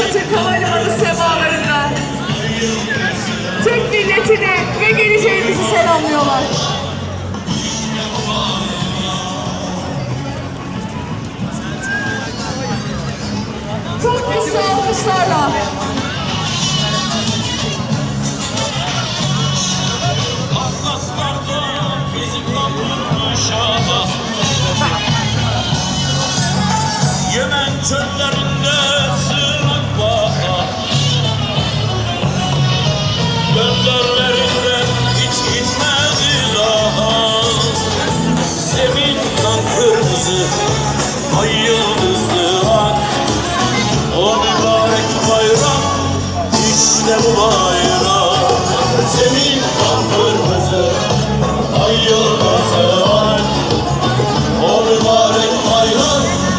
Atatürk Havalimanı semalarında Türk milletini ve geleceğimizi selamlıyorlar. Çok güçlü alkışlarla. Yemen çöllerinde kırmızı, ay yıldızlı ak O mübarek bayrak, işte bu bayrak Zemin